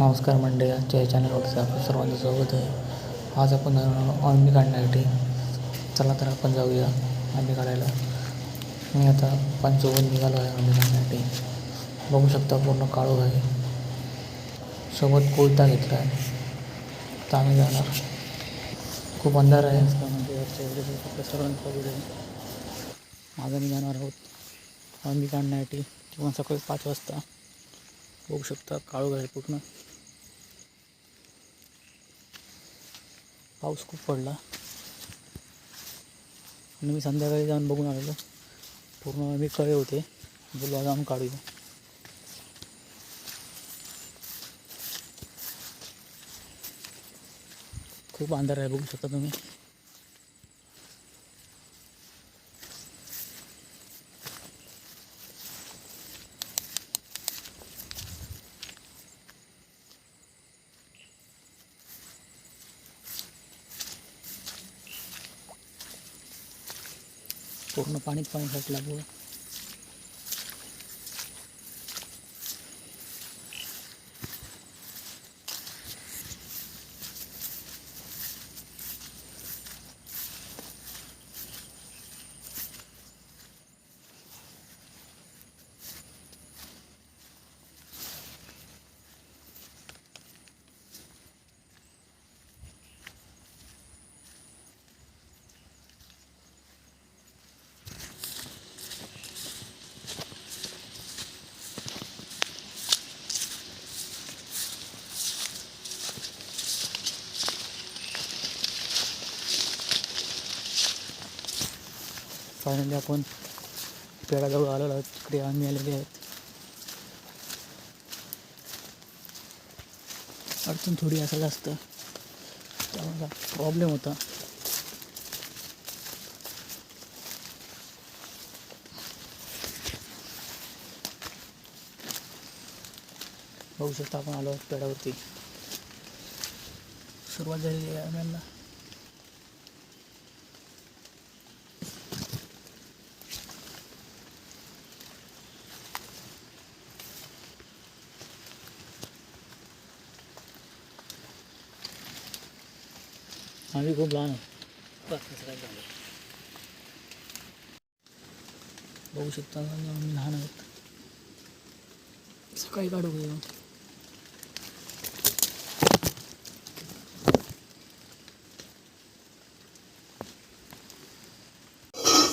नमस्कार मंडळी आजच्या या चॅनलवरती आपलं सर्वांचं स्वागत आहे. आज आपण आंबे काढण्यासाठी चला तर आपण जाऊया आंबे काढायला. मी आता पंचवन्न निघालो आहे आंबे काढण्यासाठी. बघू शकता पूर्ण काळू आहे. सोबत कोयता घेतला आहे. तर आम्ही जाणार. खूप अंधार आहे. म्हणजे माझा मी जाणार आहोत आंबे काढण्यासाठी. किंवा सकाळी पाच वाजता. बघू शकता काळू आहे पूर्ण. पाऊस खूप पडला. आणि मी संध्याकाळी जाऊन बघून आलेलो. पूर्ण मी कळे होते. बोलवा जाऊन काढूया खूप अंधार आहे बघू शकता तुम्ही. पूर्ण पाणीच पाणी साठलं फायनली आपण पेडाजवळ आलेलो आहोत. तिकडे आम्ही आलेले आहेत. अडचण थोडी असायला असतं त्यामुळे प्रॉब्लेम होता. बघू शकता आपण आलो पेडावरती. सुरुवात झालेली आहे आम्हाला. आम्ही खूप लहान आहोत. बघू शकता आम्ही लहान आहोत. सकाळी काढू